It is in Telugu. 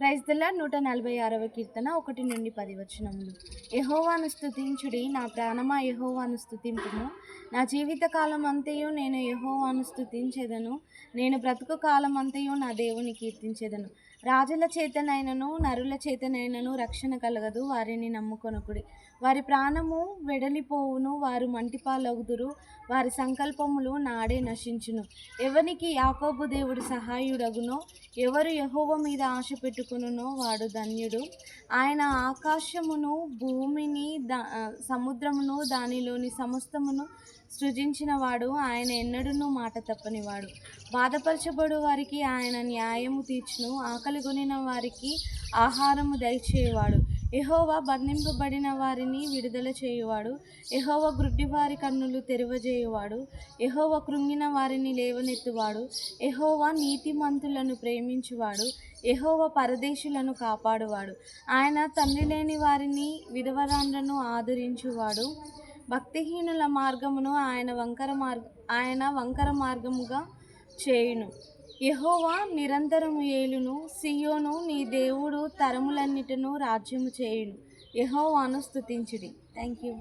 ప్రైజ్ నూట నలభై ఆరవ కీర్తన ఒకటి నుండి పది వచనములు. యహోవాను స్థుతించుడి నా ప్రాణమా యహోవాను స్థుతింపును నా జీవిత కాలం అంతయు నేను యహోవాను స్థుతించేదను నేను బ్రతుకు కాలం అంతయు నా దేవుని కీర్తించేదను. రాజుల చేతనైనను నరుల చేతనైనను రక్షణ కలగదు వారిని నమ్ముకొనకుడి. వారి ప్రాణము వెడలిపోవును వారు మంటిపాలగుదురు వారి సంకల్పములు నాడే నశించును. ఎవరికి యాకోబు దేవుడు సహాయుడగునో ఎవరు యహోవ మీద ఆశ పెట్టుకునునో వాడు ధన్యుడు. ఆయన ఆకాశమును భూమిని దా సముద్రమును దానిలోని సమస్తమును సృజించినవాడు ఆయన ఎన్నడూనూ మాట తప్పనివాడు. బాధపరచబడు వారికి ఆయన న్యాయము తీర్చును. ఆకలి కొనిన వారికి ఆహారము దయచేయవాడు. ఎహోవా బంధింపబడిన వారిని విడుదల చేయువాడు. ఎహోవ గ్రుడ్డి వారి కన్నులు తెరవజేయువాడు. ఎహోవ కృంగిన వారిని లేవనెత్తువాడు. యహోవా నీతిమంతులను ప్రేమించువాడు. ఎహోవ పరదేశులను కాపాడువాడు. ఆయన తండ్రి లేని వారిని విధవరాండ్రను ఆదరించువాడు. భక్తిహీనుల మార్గమును ఆయన వంకర మార్గ ఆయన వంకర మార్గముగా చేయును. యహోవా నిరంతరము ఏలును సియోను నీ దేవుడు తరములన్నిటిను రాజ్యము చేయును. యహోవాను స్థుతించుడి థ్యాంక్ యూ